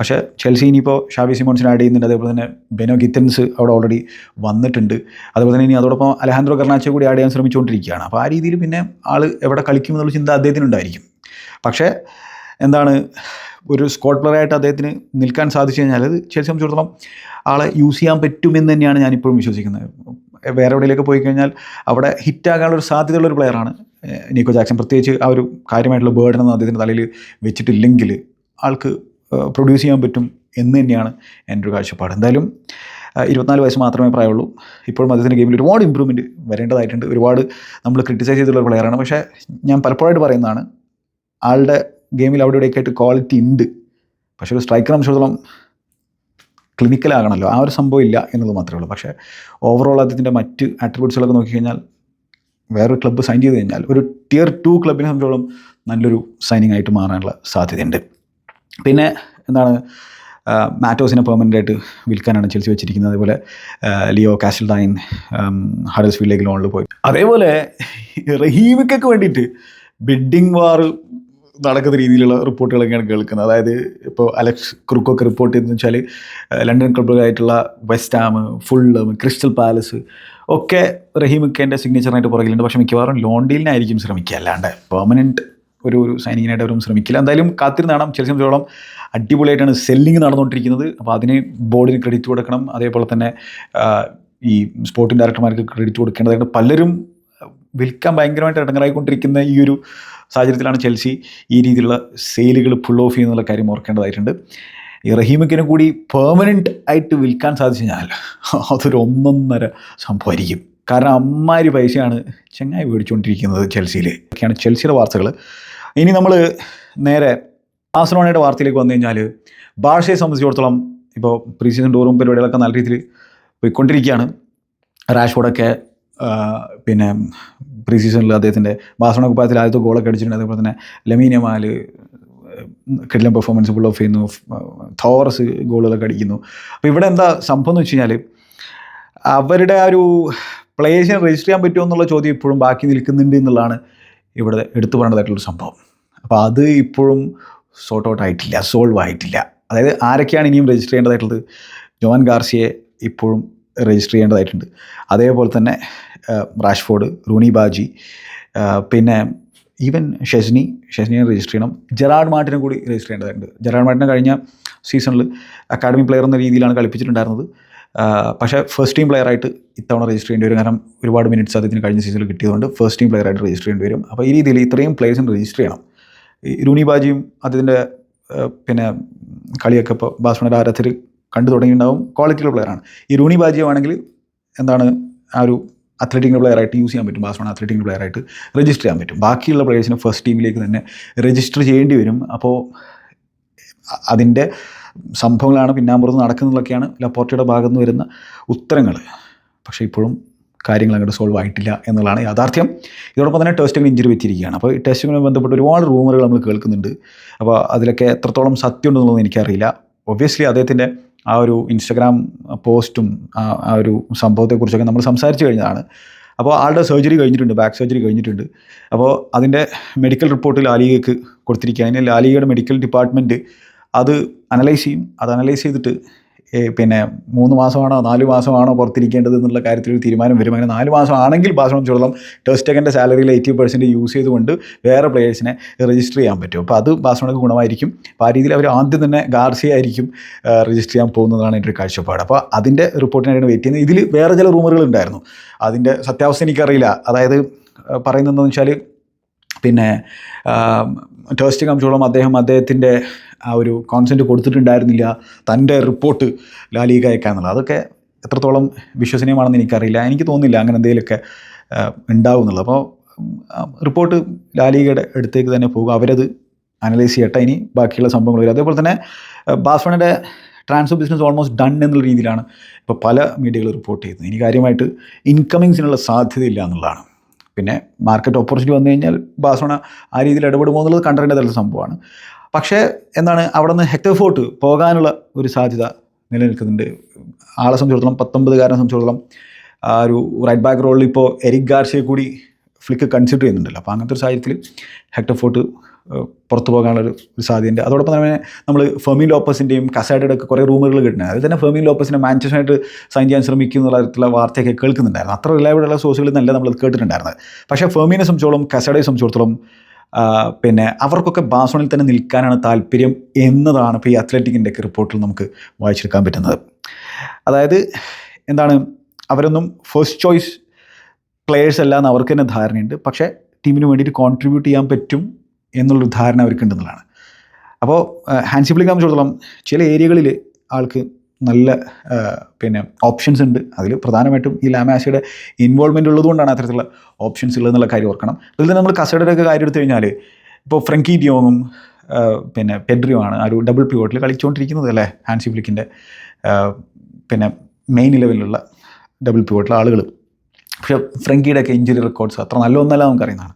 പക്ഷേ ചെൽസി ഇനിയിപ്പോൾ ഷാബി സിമോൺസിനെ ആഡ് ചെയ്യുന്നുണ്ട്. അതേപോലെ തന്നെ ബെനോ ഗിത്തൻസ് അവിടെ ഓൾറെഡി വന്നിട്ടുണ്ട്. അതുപോലെ തന്നെ ഇനി അതോടൊപ്പം അലഹാൻഡ്രോ കർണാച്ചോ കൂടി ആഡ് ചെയ്യാൻ ശ്രമിച്ചുകൊണ്ടിരിക്കുകയാണ്. അപ്പോൾ ആ രീതിയിൽ പിന്നെ ആൾ എവിടെ കളിക്കുമെന്നുള്ള ചിന്ത അദ്ദേഹത്തിനുണ്ടായിരിക്കും. പക്ഷേ എന്താണ് ഒരു സ്കോട്ട് പ്ലെയറായിട്ട് അദ്ദേഹത്തിന് നിൽക്കാൻ സാധിച്ചു കഴിഞ്ഞാൽ അത് ചേച്ചി സംബന്ധിച്ചിടത്തോളം ആളെ യൂസ് ചെയ്യാൻ പറ്റുമെന്ന് തന്നെയാണ് ഞാനിപ്പോഴും വിശ്വസിക്കുന്നത്. വേറെ എവിടെയിലേക്ക് പോയി കഴിഞ്ഞാൽ അവിടെ ഹിറ്റാകാനുള്ള ഒരു സാധ്യതയുള്ള ഒരു പ്ലെയറാണ് നിക്കോ ജാക്സൺ പ്രത്യേകിച്ച് ആ ഒരു കാര്യമായിട്ടുള്ള ബേർഡനൊന്നും അദ്ദേഹത്തിന്റെ തലയിൽ വെച്ചിട്ടില്ലെങ്കിൽ ആൾക്ക് പ്രൊഡ്യൂസ് ചെയ്യാൻ പറ്റും എന്ന് തന്നെയാണ് എന്റെ ഒരു കാഴ്ചപ്പാട്. എന്തായാലും ഇരുപത്തിനാല് വയസ്സ് മാത്രമേ പ്രായമുള്ളൂ. ഇപ്പോഴും അദ്ദേഹത്തിന്റെ ഗെയിമിൽ ഒരുപാട് ഇമ്പ്രൂവ്മെന്റ് വരേണ്ടതായിട്ടുണ്ട്. ഒരുപാട് നമ്മൾ ക്രിറ്റിസൈസ് ചെയ്തിട്ടുള്ള ഒരു പ്ലെയറാണ് പക്ഷേ ഞാൻ പലപ്പോഴായിട്ട് പറയുന്നതാണ് ആളുടെ ഗെയിമിൽ അവിടെ ഇവിടെയൊക്കെ ആയിട്ട് ക്വാളിറ്റി ഉണ്ട്. പക്ഷേ ഒരു സ്ട്രൈക്കർ സംബന്ധിച്ചിടത്തോളം ക്ലിനിക്കലാകണമല്ലോ ആ ഒരു സംഭവം ഇല്ല എന്നത് മാത്രമേ ഉള്ളൂ. പക്ഷേ ഓവറോൾ അദ്ദേഹത്തിന്റെ മറ്റ് ആട്രിബ്യൂട്ട്സുകളൊക്കെ നോക്കിക്കഴിഞ്ഞാൽ വേറൊരു ക്ലബ്ബ് സൈൻ ചെയ്ത് കഴിഞ്ഞാൽ ഒരു ടിയർ ടു ക്ലബിനെ സംബന്ധിച്ചോളം നല്ലൊരു സൈനിങ് ആയിട്ട് മാറാനുള്ള സാധ്യതയുണ്ട്. പിന്നെ എന്താണ് മാറ്റോസിനെ പെർമനന്റ് ആയിട്ട് വിൽക്കാനാണ് ചെൽസി വെച്ചിരിക്കുന്നത്. അതുപോലെ ലിയോ കാസ്റ്റൽഡൈൻ ഹഡൽസ്ഫീൽഡിലേക്ക് ലോണിൽ പോയി. അതേപോലെ റഹീമിക്കൊക്കെ വേണ്ടിയിട്ട് ബിഡിങ് വാർ നടക്കുന്ന രീതിയിലുള്ള റിപ്പോർട്ടുകളൊക്കെയാണ് കേൾക്കുന്നത്. അതായത് ഇപ്പോൾ അലക്സ് ക്രുക്കൊക്കെ റിപ്പോർട്ട് ചെയ്തെന്ന് വെച്ചാൽ ലണ്ടൻ ക്ലബ്ബുകളായിട്ടുള്ള വെസ്റ്റ് ഹാം ഫുള്ളും ക്രിസ്റ്റൽ പാലസ് ഒക്കെ റഹീമിക്കേന്റെ സിഗ്നേച്ചറിനായിട്ട് പുറകിലുണ്ട്. പക്ഷേ മിക്കവാറും ലോൺ ഡീലിനായിരിക്കും ശ്രമിക്കുക. അല്ലാണ്ട് പെർമനന്റ് ഒരു ഒരു സൈനിങ്ങിനായിട്ട് അവരും ശ്രമിക്കില്ല. എന്തായാലും കാത്തിരുന്ന് കാണാം. ചെൽസി സംബന്ധിച്ചോളം അടിപൊളിയായിട്ടാണ് സെല്ലിങ് നടന്നുകൊണ്ടിരിക്കുന്നത്. അപ്പോൾ അതിന് ബോർഡിന് ക്രെഡിറ്റ് കൊടുക്കണം. അതേപോലെ തന്നെ ഈ സ്പോർട്ടിംഗ് ഡയറക്ടർമാർക്ക് ക്രെഡിറ്റ് കൊടുക്കേണ്ടതായിട്ട് പലരും വിൽക്കാൻ ഭയങ്കരമായിട്ട് ഇടങ്ങറായിക്കൊണ്ടിരിക്കുന്ന ഈ ഒരു സാഹചര്യത്തിലാണ് ചെൽസി ഈ രീതിയിലുള്ള സെയിലുകൾ ഫുൾ ഓഫ് ചെയ്യുന്നുള്ള കാര്യം ഓർക്കേണ്ടതായിട്ടുണ്ട്. ഈ റഹീമിക്കിനെ കൂടി പെർമനന്റ് ആയിട്ട് വിൽക്കാൻ സാധിച്ചു കഴിഞ്ഞാൽ അതൊരു ഒന്നൊന്നര സംഭവമായിരിക്കും. കാരണം അമ്മാരി പൈസയാണ് ചെങ്ങായി മേടിച്ചുകൊണ്ടിരിക്കുന്നത് ചെൽസിയിൽ. ഒക്കെയാണ് ചെൽസിയുടെ വാർത്തകൾ. ഇനി നമ്മൾ നേരെ ബാഴ്സലോണയുടെ വാർത്തയിലേക്ക് വന്നു കഴിഞ്ഞാൽ ബാഴ്സയെ സംബന്ധിച്ചിടത്തോളം ഇപ്പോൾ പ്രീ സീസൺ ടൂറും പരിപാടികളൊക്കെ നല്ല രീതിയിൽ പോയിക്കൊണ്ടിരിക്കുകയാണ്. റാഷ്ഫോർഡൊക്കെ പിന്നെ പ്രീ സീസണിൽ അദ്ദേഹത്തിന്റെ ബാസണ കുപ്പായത്തിൽ ആദ്യത്തെ ഗോളൊക്കെ അടിച്ചിട്ടുണ്ട്. അതുപോലെ തന്നെ ലമീനമാൽ കിടിലം പെർഫോമൻസ് ഫുൾ ഓഫ് ചെയ്യുന്നു. തോറസ് ഗോളുകളൊക്കെ അടിക്കുന്നു. അപ്പോൾ ഇവിടെ എന്താ സംഭവം എന്ന് വെച്ച് കഴിഞ്ഞാൽ അവരുടെ ആ ഒരു പ്ലേയേഴ്സിനെ രജിസ്റ്റർ ചെയ്യാൻ പറ്റുമോ എന്നുള്ള ചോദ്യം ഇപ്പോഴും ബാക്കി നിൽക്കുന്നുണ്ട് എന്നുള്ളതാണ് ഇവിടെ എടുത്തു പറയേണ്ടതായിട്ടുള്ളൊരു സംഭവം. അപ്പോൾ അത് ഇപ്പോഴും സോർട്ട് ഔട്ട് ആയിട്ടില്ല സോൾവ് ആയിട്ടില്ല. അതായത് ആരൊക്കെയാണ് ഇനിയും രജിസ്റ്റർ ചെയ്യേണ്ടതായിട്ടുള്ളത്? ജോൻ ഗാർസിയെ ഇപ്പോഴും രജിസ്റ്റർ ചെയ്യേണ്ടതായിട്ടുണ്ട്. അതേപോലെ തന്നെ റാഷ്ഫോർഡ് റൂണി ബാജി പിന്നെ ഈവൻ ഷെസ്നി ഷെസ്നിയെ രജിസ്റ്റർ ചെയ്യണം. ജെറാഡ് മാർട്ടിനെ കൂടി രജിസ്റ്റർ ചെയ്യേണ്ടതുണ്ട് ജെറാഡ് മാർട്ടിനെ കഴിഞ്ഞ സീസണിൽ അക്കാഡമി പ്ലെയർ എന്ന രീതിയിലാണ് കളിപ്പിച്ചിട്ടുണ്ടായിരുന്നത്. പക്ഷേ ഫസ്റ്റ് ടീം പ്ലെയറായിട്ട് ഇത്തവണ രജിസ്റ്റർ ചെയ്യേണ്ടി വരും. കാരണം ഒരുപാട് മിനിറ്റ്സ് അദ്ദേഹത്തിന് കഴിഞ്ഞ സീസണിൽ കിട്ടിയതുകൊണ്ട് ഫസ്റ്റ് ടീം പ്ലെയറായിട്ട് രജിസ്റ്റർ ചെയ്യേണ്ടി വരും. അപ്പോൾ ഈ രീതിയിൽ ഇത്രയും പ്ലെയേഴ്സിന് രജിസ്റ്റർ ചെയ്യണം. റൂണി ബാജിയും അദ്ദേഹത്തിന്റെ പിന്നെ കളിയൊക്കെ ഇപ്പോൾ ബാസ്മണയുടെ ആരാധകർ കണ്ടു തുടങ്ങിയിട്ടുണ്ടാവും. ക്വാളിറ്റിയുള്ള പ്ലെയറാണ് ഈ റൂണി ബാജിയോ ആണെങ്കിൽ എന്താണ് ആ ഒരു അത്ലറ്റിക് പ്ലെയറായിട്ട് യൂസ് ചെയ്യാൻ പറ്റും. ബാസ്മണ അത്ലറ്റിക് പ്ലെയറായിട്ട് രജിസ്റ്റർ ചെയ്യാൻ പറ്റും. ബാക്കിയുള്ള പ്ലെയേഴ്സിനെ ഫസ്റ്റ് ടീമിലേക്ക് തന്നെ രജിസ്റ്റർ ചെയ്യേണ്ടി വരും. അപ്പോൾ അതിന്റെ സംഭവങ്ങളാണ് പിന്നാമ്പുറത്ത് നടക്കുന്നതൊക്കെയാണ് ലപ്പോർട്ടയുടെ ഭാഗത്തുനിന്ന് വരുന്ന ഉത്തരങ്ങൾ പക്ഷേ ഇപ്പോഴും കാര്യങ്ങൾ അങ്ങോട്ട് സോൾവ് ആയിട്ടില്ല എന്നുള്ളതാണ് യാഥാർത്ഥ്യം. ഇതോടൊപ്പം തന്നെ ടെസ്റ്റിംഗ് ഇഞ്ചുറി വെച്ചിരിക്കുകയാണ് അപ്പോൾ ഈ ടെസ്റ്റിങ്ങുമായി ബന്ധപ്പെട്ട് ഒരുപാട് റൂമറുകൾ നമ്മൾ കേൾക്കുന്നുണ്ട്. അപ്പോൾ അതിലൊക്കെ എത്രത്തോളം സത്യം ഉണ്ടെന്നുള്ളത് എനിക്കറിയില്ല. ഒബ്വിയസ്ലി അദ്ദേഹത്തിന്റെ ആ ഒരു ഇൻസ്റ്റഗ്രാം പോസ്റ്റും ആ ഒരു സംഭവത്തെക്കുറിച്ചൊക്കെ നമ്മൾ സംസാരിച്ചു കഴിഞ്ഞതാണ്. അപ്പോൾ ആളുടെ സർജറി കഴിഞ്ഞിട്ടുണ്ട് ബാക്ക് സർജറി കഴിഞ്ഞിട്ടുണ്ട്. അപ്പോൾ അതിന്റെ മെഡിക്കൽ റിപ്പോർട്ട് ലാലികയ്ക്ക് കൊടുത്തിരിക്കുക അതിന് ലാലികയുടെ മെഡിക്കൽ ഡിപ്പാർട്ട്മെന്റ് അത് അനലൈസ് ചെയ്യും. അത് അനലൈസ് ചെയ്തിട്ട് പിന്നെ മൂന്ന് മാസമാണോ നാല് മാസമാണോ പുറത്തിരിക്കേണ്ടത് എന്നുള്ള കാര്യത്തിൽ ഒരു തീരുമാനം വരും. അങ്ങനെ നാല് മാസം ആണെങ്കിൽ ടെസ്റ്റ് ടെസ്റ്റക്കന്റെ സാലറിയിൽ എയ്റ്റി പെർസെന്റ് യൂസ് ചെയ്തുകൊണ്ട് വേറെ പ്ലേയേഴ്സിനെ രജിസ്റ്റർ ചെയ്യാൻ പറ്റും. അപ്പോൾ അത് ബാസ്മണക്ക് ഗുണമായിരിക്കും. അപ്പോൾ ആ രീതിയിൽ അവർ ആദ്യം തന്നെ ഗാർസിയ ആയിരിക്കും രജിസ്റ്റർ ചെയ്യാൻ പോകുന്നതാണ് എന്റെ ഒരു കാഴ്ചപ്പാട്. അപ്പോൾ അതിന്റെ റിപ്പോർട്ടിനായിട്ട് വെയിറ്റ് ചെയ്യുന്നത്. ഇതിൽ വേറെ ചില റൂമറുകൾ ഉണ്ടായിരുന്നു. അതിന്റെ സത്യാവസ്ഥ എനിക്കറിയില്ല. അതായത് പറയുന്നതെന്ന് വെച്ചാൽ പിന്നെ ടേസ്റ്റ് കംസോളം അദ്ദേഹം അദ്ദേഹത്തിന്റെ ആ ഒരു കോൺസെന്റ് കൊടുത്തിട്ടുണ്ടായിരുന്നില്ല. തന്റെ റിപ്പോർട്ട് ലാലീഗ അയക്കാന്നുള്ളത്. അതൊക്കെ എത്രത്തോളം വിശ്വസനീയമാണെന്ന് എനിക്കറിയില്ല. എനിക്ക് തോന്നുന്നില്ല അങ്ങനെ എന്തെങ്കിലുമൊക്കെ ഉണ്ടാവും എന്നുള്ളത് അപ്പോൾ റിപ്പോർട്ട് ലാലീഗയുടെ അടുത്തേക്ക് തന്നെ പോകും അവരത് അനലൈസ് ചെയ്യട്ടെ. ഇനി ബാക്കിയുള്ള സംഭവങ്ങൾ വരും. അതേപോലെ തന്നെ ബാസ്ഫണിന്റെ ട്രാൻസ്ഫർ ബിസിനസ് ഓൾമോസ്റ്റ് ഡൺ എന്നുള്ള രീതിയിലാണ് ഇപ്പോൾ പല മീഡിയകൾ റിപ്പോർട്ട് ചെയ്യുന്നത്. ഇനി കാര്യമായിട്ട് ഇൻകമിങ്സിനുള്ള സാധ്യതയില്ല എന്നുള്ളതാണ്. പിന്നെ മാർക്കറ്റ് ഓപ്പർച്യൂണിറ്റി വന്നു കഴിഞ്ഞാൽ ബാസോണ ആ രീതിയിൽ ഇടപെടുമോ എന്നുള്ളത് കണ്ടറിയേണ്ടതുള്ള സംഭവമാണ്. പക്ഷേ എന്താണ് അവിടെ നിന്ന് ഹെക്ടർ ഫോർട്ട് പോകാനുള്ള ഒരു സാധ്യത നിലനിൽക്കുന്നുണ്ട്. ആളെ സംബന്ധിച്ചിടത്തോളം പത്തൊമ്പതുകാരനെ സംബന്ധിച്ചിടത്തോളം ആ ഒരു റൈറ്റ് ബാക്ക് റോളിൽ ഇപ്പോൾ എരിക് ഗാർഷയെ കൂടി ഫ്ലിക്ക് കൺസിഡർ ചെയ്യുന്നുണ്ടല്ലോ. അപ്പോൾ അങ്ങനത്തെ ഒരു സാഹചര്യത്തിൽ ഹെക്ടർ ഫോർട്ട് ഏഹ്, പുറത്തു പോകാനുള്ളൊരു സാധ്യതയുണ്ട്. അതോടൊപ്പം തന്നെ നമ്മൾ ഫെമി ലോപ്പസിന്റെയും കസാഡയുടെ ഒക്കെ കുറേ റൂമുകൾ കിട്ടുന്നത്. അതിൽ തന്നെ ഫെമി ലോപ്പസിനെ മാഞ്ചസ്റ്ററായിട്ട് സൈൻ ചെയ്യാൻ ശ്രമിക്കും എന്നുള്ള തരത്തിലുള്ള വാർത്തയൊക്കെ കേൾക്കുന്നുണ്ടായിരുന്നു. അത്ര റിലയബിൾ സോഴ്സുകളിൽ നല്ല നമ്മൾ കേട്ടിട്ടുണ്ടായിരുന്നത്. പക്ഷേ ഫെമീനെ സംബന്ധിച്ചോളം കസാഡയെ സംബന്ധിച്ചിടത്തോളം പിന്നെ അവർക്കൊക്കെ ബാസോണിൽ തന്നെ നിൽക്കാനാണ് താല്പര്യം എന്നതാണ് ഇപ്പോൾ ഈ അത്ലറ്റിക്കിന്റെ ഒക്കെ റിപ്പോർട്ടിൽ നമുക്ക് വായിച്ചെടുക്കാൻ പറ്റുന്നത്. അതായത് എന്താണ്? അവരൊന്നും ഫസ്റ്റ് ചോയ്സ് പ്ലെയേഴ്സ് അല്ല എന്ന് അവർക്ക് തന്നെ ധാരണയുണ്ട്. പക്ഷേ ടീമിന് വേണ്ടിയിട്ട് കോൺട്രിബ്യൂട്ട് ചെയ്യാൻ പറ്റും എന്നുള്ളൊരു ധാരണ അവർക്കുണ്ടെന്നുള്ളതാണ് അപ്പോൾ ഹാൻഡ് ഫ്ലിക്ക് സംബന്ധിച്ചിടത്തോളം ചില ഏരിയകളിൽ ആൾക്ക് നല്ല പിന്നെ ഓപ്ഷൻസ് ഉണ്ട്. അതിൽ പ്രധാനമായിട്ടും ഈ ലാമാസിയുടെ ഇൻവോൾവ്മെന്റ് ഉള്ളതുകൊണ്ടാണ് അത്തരത്തിലുള്ള ഓപ്ഷൻസ് ഉള്ളതെന്നുള്ള കാര്യം ഓർക്കണം. അതിൽ തന്നെ നമ്മൾ കസഡയുടെ ഒക്കെ കാര്യം എടുത്തു കഴിഞ്ഞാൽ ഇപ്പോൾ ഫ്രങ്കി ഡിയോങ്ങും പിന്നെ പെഡ്രിയുമാണ് ആ ഒരു ഡബിൾ പിവോട്ടിൽ കളിച്ചുകൊണ്ടിരിക്കുന്നത് അല്ലേ ഹാൻഡ് ഫ്ലിക്കിന്റെ പിന്നെ മെയിൻ ലെവലിലുള്ള ഡബിൾ പിവോട്ടിലെ ആളുകൾ പക്ഷേ ഫ്രങ്കിയുടെ ഒക്കെ ഇഞ്ചുറി റെക്കോർഡ്സ് അത്ര നല്ല ഒന്നല്ല നമുക്കറിയുന്നതാണ്.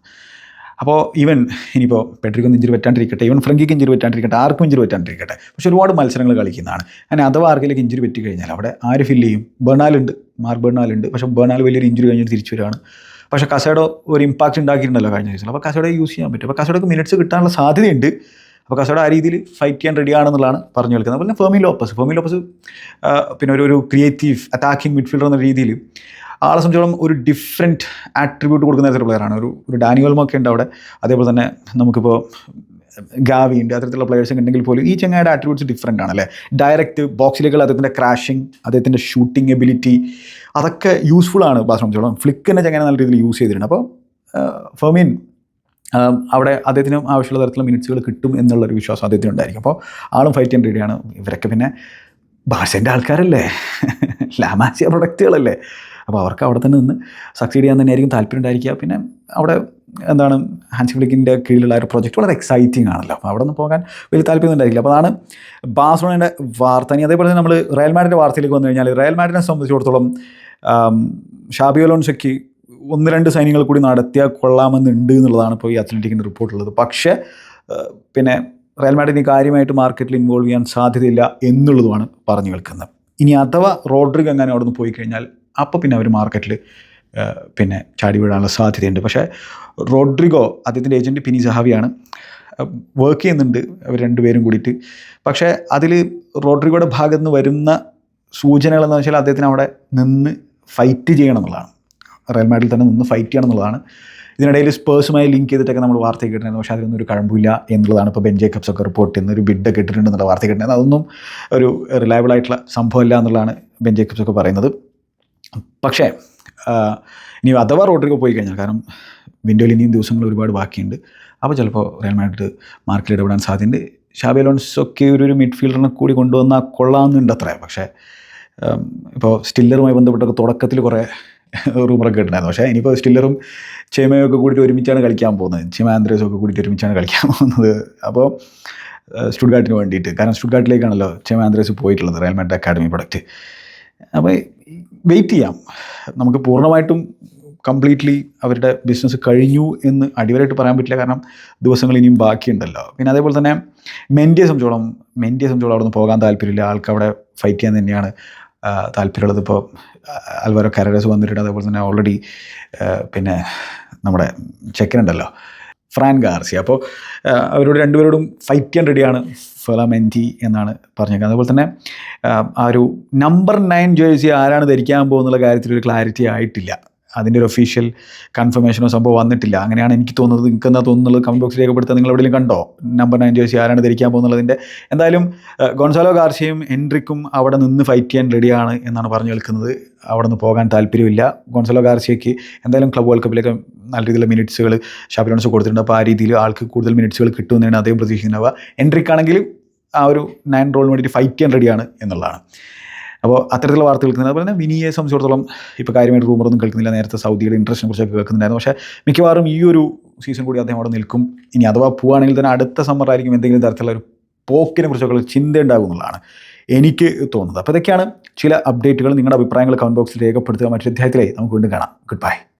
അപ്പോൾ ഈവൻ ഇനിയിപ്പോൾ പെട്രിക്കൊന്നും ഇഞ്ചുറി പറ്റാണ്ടിരിക്കട്ടെ ഈവൻ ഫ്രങ്കിക്ക് ഇഞ്ചുറി പറ്റാണ്ടിരിക്കട്ടെ ആർക്കും ഇഞ്ചുറി പറ്റാണ്ടിരിക്കട്ടെ. പക്ഷേ ഒരുപാട് മത്സരങ്ങൾ കളിക്കുന്നതാണ്. അങ്ങനെ അഥവാ ആർക്കെങ്കിലും ഇഞ്ചുറി പറ്റി കഴിഞ്ഞാൽ അവിടെ ആര് ഫില്ല് ചെയ്യും? ബേണാലുണ്ട് മാർക്ക് ബേണാലുണ്ട് പക്ഷേ ബേണാൽ വലിയൊരു ഇഞ്ചുറി കഴിഞ്ഞിട്ട് തിരിച്ചു വരികയാണ്. പക്ഷേ കസേഡോ ഒരു ഇമ്പാക്റ്റ് ഉണ്ടാക്കിയിട്ടുണ്ടല്ലോ കഴിഞ്ഞ ദിവസം അപ്പോൾ കസേഡോ യൂസ് ചെയ്യാൻ പറ്റും. അപ്പോൾ കസേഡോക്ക് മിനിറ്റ്സ് കിട്ടാനുള്ള സാധ്യതയുണ്ട്. അപ്പോൾ കസേഡോ ആ രീതിയിൽ ഫൈറ്റ് ചെയ്യാൻ റെഡി ആണെന്നുള്ളതാണ് പറഞ്ഞു കേൾക്കുന്നത്. അതുപോലെ ഫെർമി ലോപ്പസ് ഫെർമി ലോപ്പസ് പിന്നെ ഒരു ഒരു ക്രിയേറ്റീവ് അറ്റാക്കിംഗ് മിഡ്ഫീൽഡർ എന്ന രീതിയിൽ ആളെ സംബന്ധിച്ചോളം ഒരു ഡിഫറെന്റ് ആട്രിബ്യൂട്ട് കൊടുക്കുന്ന തരത്തിലുള്ള പ്ലെയറാണ് ഒരു ഒരു ഡാനിയോൽമൊക്കെ ഉണ്ട് അവിടെ. അതേപോലെ തന്നെ നമുക്കിപ്പോൾ ഗാവി ഉണ്ട്. അത്തരത്തിലുള്ള പ്ലെയേഴ്സ് ഉണ്ടെങ്കിൽ പോലും ഈ ചങ്ങായുടെ ആട്രിബ്യൂട്ട്സ് ഡിഫറെന്റ് ആണ് അല്ലേ? ഡയറക്റ്റ് ബോക്സിലേക്കുള്ള അദ്ദേഹത്തിന്റെ ക്രാഷിങ് അദ്ദേഹത്തിന്റെ ഷൂട്ടിംഗ് എബിലിറ്റി അതൊക്കെ യൂസ്ഫുൾ ആണ് ബാസ് സംബന്ധിച്ചോളം. ഫ്ലിക്കിനെ ചങ്ങനെ നല്ല രീതിയിൽ യൂസ് ചെയ്തിട്ടുണ്ട്. അപ്പോൾ ഫെർമീൻ അവിടെ അദ്ദേഹത്തിനും ആവശ്യമുള്ള തരത്തിലുള്ള മിനിറ്റ്സുകൾ കിട്ടും എന്നുള്ളൊരു വിശ്വാസം അദ്ദേഹത്തിന് ഉണ്ടായിരിക്കും. അപ്പോൾ ആളും ഫൈറ്റ് ചെയ്യാൻ റെഡിയാണ് ഇവരൊക്കെ പിന്നെ ഭാഷന്റെ ആൾക്കാരല്ലേ? ലാമാസിയ പ്രൊഡക്റ്റുകളല്ലേ അപ്പോൾ അവർക്ക് അവിടെ തന്നെ നിന്ന് സക്സീഡ് ചെയ്യാൻ തന്നെയായിരിക്കും താല്പര്യം ഉണ്ടായിരിക്കുക. പിന്നെ അവിടെ എന്താണ് ഹാൻസി ഫ്ലിക്കിന്റെ കീഴിലുള്ള ഒരു പ്രൊജക്റ്റ് വളരെ എക്സൈറ്റിംഗ് ആണല്ലോ. അപ്പോൾ അവിടെ നിന്ന് പോകാൻ വലിയ താല്പര്യം ഉണ്ടായിരിക്കില്ല. അപ്പോൾ അതാണ് ബാഴ്സലോണയുടെ വാർത്ത. ഇനി അതേപോലെ തന്നെ നമ്മൾ റയൽ മാഡിന്റെ വാർത്തയിലേക്ക് വന്നു കഴിഞ്ഞാൽ റയൽ മാഡിനെ സംബന്ധിച്ചിടത്തോളം ഷാബിയോലോൺ ഷാബി അലോൺസയ്ക്ക് ഒന്ന് രണ്ട് സൈന്യങ്ങൾ കൂടി നടത്തിയാൽ കൊള്ളാമെന്നുണ്ട് എന്നുള്ളതാണ് ഇപ്പോൾ ഈ അത്ലറ്റിക്കിന്റെ റിപ്പോർട്ടുള്ളത് പക്ഷേ പിന്നെ റയൽ മാഡിന് കാര്യമായിട്ട് മാർക്കറ്റിൽ ഇൻവോൾവ് ചെയ്യാൻ സാധ്യതയില്ല എന്നുള്ളതുമാണ് പറഞ്ഞു കേൾക്കുന്നത്. ഇനി അഥവാ റോഡ്രിഗ് എങ്ങനെ അവിടെ നിന്ന് പോയി കഴിഞ്ഞാൽ അപ്പോൾ പിന്നെ അവർ മാർക്കറ്റിൽ പിന്നെ ചാടി വീഴാനുള്ള സാധ്യതയുണ്ട്. പക്ഷേ റോഡ്രിഗോ അദ്ദേഹത്തിന്റെ ഏജന്റ് പിനി സഹാവിയാണ് വർക്ക് ചെയ്യുന്നുണ്ട് അവർ രണ്ടുപേരും കൂടിയിട്ട്. പക്ഷേ അതിൽ റോഡ്രിഗോയുടെ ഭാഗത്ത് നിന്ന് വരുന്ന സൂചനകളെന്ന് വെച്ചാൽ അദ്ദേഹത്തിന് അവിടെ നിന്ന് ഫൈറ്റ് ചെയ്യണം എന്നുള്ളതാണ്. റയൽ മാഡിൽ തന്നെ നിന്ന് ഫൈറ്റ് ചെയ്യണം എന്നുള്ളതാണ്. ഇതിനിടയിൽ സ്പേഴ്സുമായി ലിങ്ക് ചെയ്തിട്ടൊക്കെ നമ്മൾ വാർത്ത കിട്ടുന്നത് പക്ഷേ അതിലൊന്നും ഒരു കഴമ്പില്ല എന്നുള്ളതാണ് ഇപ്പോൾ ബെൻ ഒക്കെ റിപ്പോർട്ട് ചെയ്യുന്ന ഒരു ബിഡ് കിട്ടിയിട്ടുണ്ടെന്നുള്ള വാർത്ത കിട്ടുന്നത് അതൊന്നും ഒരു റിലയബിൾ ആയിട്ടുള്ള സംഭവമല്ല എന്നുള്ളതാണ് ബെൻ ജേക്കബ്സ് ഒക്കെ പറയുന്നത്. പക്ഷേ ഇനി അഥവാ റോഡ്രിഗോ പോയി കഴിഞ്ഞാൽ കാരണം വിൻഡോയിൽ ഇനിയും ദിവസങ്ങൾ ഒരുപാട് ബാക്കിയുണ്ട്. അപ്പോൾ ചിലപ്പോൾ റയൽ മാഡ്രിഡ് മാർക്കിൽ ഇടപെടാൻ സാധ്യതയുണ്ട്. ഷാബി അലോൺസൊക്കെ ഒരു ഒരു മിഡ്ഫീൽഡറിനെ കൂടി കൊണ്ടുവന്നാൽ കൊള്ളാമെന്നുണ്ട് അത്ര പക്ഷേ ഇപ്പോൾ സ്റ്റില്ലറുമായി ബന്ധപ്പെട്ടൊക്കെ തുടക്കത്തിൽ കുറേ റൂമറൊക്കെ കിട്ടുന്നായിരുന്നു പക്ഷേ ഇനിയിപ്പോൾ സ്റ്റില്ലറും ചേമയൊക്കെ കൂടിയിട്ട് ഒരുമിച്ചാണ് കളിക്കാൻ പോകുന്നത്. ചേമ ആന്ത്രേസും ഒക്കെ കൂടിയിട്ട് ഒരുമിച്ചാണ് കളിക്കാൻ പോകുന്നത്. അപ്പോൾ സ്റ്റുഡ്ഗാട്ടിന് വേണ്ടിയിട്ട്. കാരണം സ്റ്റുഡ്ഗാട്ടിലേക്കാണല്ലോ ചേമ ആന്ത്രേസ് പോയിട്ടുള്ളത് റയൽ മാഡ്രിഡ് അക്കാഡമി പ്രൊഡക്റ്റ് അപ്പോൾ വെയിറ്റ് ചെയ്യാം. നമുക്ക് പൂർണമായിട്ടും കംപ്ലീറ്റ്ലി അവരുടെ ബിസിനസ് കഴിഞ്ഞു എന്ന് അടിവരായിട്ട് പറയാൻ പറ്റില്ല. കാരണം ദിവസങ്ങൾ ഇനിയും ബാക്കിയുണ്ടല്ലോ. പിന്നെ അതേപോലെ തന്നെ മെൻഡിയെ സംബന്ധിച്ചോളം മെൻഡിയെ സംബന്ധിച്ചോളം അവിടെ നിന്ന് പോകാൻ താല്പര്യമില്ല. ആൾക്ക് അവിടെ ഫൈറ്റ് ചെയ്യാൻ തന്നെയാണ് താല്പര്യമുള്ളത്. ഇപ്പോൾ അൽവാരോ കരഡസ് വന്നിട്ടുണ്ട്. അതേപോലെ തന്നെ ഓൾറെഡി പിന്നെ നമ്മുടെ ചെക്കനുണ്ടല്ലോ ഫ്രാൻ ഗാർസി അപ്പോൾ അവരോട് രണ്ടുപേരോടും ഫൈറ്റ് ചെയ്യാൻ റെഡിയാണ് ഫെലമെന്റി എന്നാണ് പറഞ്ഞേക്കുന്നത് അതുപോലെ തന്നെ ആ, ഒരു നമ്പർ നയൻ ജേഴ്സി ആരാണ് ധരിക്കാൻ പോകുന്നുള്ള കാര്യത്തിൽ ഒരു ക്ലാരിറ്റി ആയിട്ടില്ല. അതിന്റെ ഒരു ഒഫീഷ്യൽ കൺഫർമേഷനോ സംഭവം വന്നിട്ടില്ല. അങ്ങനെയാണ് എനിക്ക് തോന്നുന്നത്. നിങ്ങൾക്ക് എന്താ തോന്നുന്നത്? കമന്റ് ബോക്സിൽ രേഖപ്പെടുത്താൻ നിങ്ങൾ എവിടെയും കണ്ടോ? നമ്പർ നയൻ ജേഴ്സി ആരാണ് ധരിക്കാൻ പോകുന്നുള്ളതിന്റെ? എന്തായാലും ഗോൺസാലോ ഗാർസിയും എൻട്രിക്കും അവിടെ നിന്ന് ഫൈറ്റ് ചെയ്യാൻ റെഡിയാണ് എന്നാണ് പറഞ്ഞു കേൾക്കുന്നത്. അവിടെ നിന്ന് പോകാൻ താല്പര്യമില്ല. ഗോൺസാലോ ഗാർഷ്യയ്ക്ക് എന്തായാലും ക്ലബ് വേൾഡ് കപ്പിലൊക്കെ നല്ല രീതിയിലുള്ള മിനിറ്റ്സുകൾ ഷാപ്പിലോൺസ് കൊടുത്തിട്ടുണ്ട്. അപ്പോൾ ആ രീതിയിൽ ആൾക്ക് കൂടുതൽ മിനിറ്റ്സുകൾ കിട്ടുമെന്നാണ് അദ്ദേഹം പ്രതീക്ഷിക്കുന്നത്. എൻട്രിക്കാണെങ്കിൽ ആ ഒരു നയൻ റോളിന് വേണ്ടിയിട്ട് ഫൈറ്റ് ചെയ്യാൻ റെഡിയാണ് എന്നുള്ളതാണ്. അപ്പോൾ അത്തരത്തിലുള്ള വാർത്തകൾ കേൾക്കുന്നത് അതുപോലെ തന്നെ വിനിയെ സംബന്ധിച്ചിടത്തോളം ഇപ്പോൾ കാര്യമായിട്ട് റൂമറൊന്നും കേൾക്കുന്നില്ല. നേരത്തെ സൗദിയുടെ ഇൻട്രസ്റ്റിനെ കുറിച്ചൊക്കെ കേൾക്കുന്നുണ്ടായിരുന്നു. പക്ഷേ മിക്കവാറും ഈ ഒരു സീസൺ കൂടി അദ്ദേഹം അവിടെ നിൽക്കും. ഇനി അഥവാ പോവുകയാണെങ്കിൽ തന്നെ അടുത്ത സമ്മറായിരിക്കും എന്തെങ്കിലും തരത്തിലുള്ള ഒരു പോക്കിനെ കുറിച്ചൊക്കെ ചിന്ത ഉണ്ടാകും എന്നുള്ളതാണ് എനിക്ക് തോന്നുന്നത്. അപ്പോൾ ഇതൊക്കെയാണ് ചില അപ്ഡേറ്റുകൾ നിങ്ങളുടെ അഭിപ്രായങ്ങൾ കമന്റ് ബോക്സിൽ രേഖപ്പെടുത്തുക. മറ്റൊരു അധ്യായത്തിലായി നമുക്ക് വീണ്ടും കാണാം. Good bye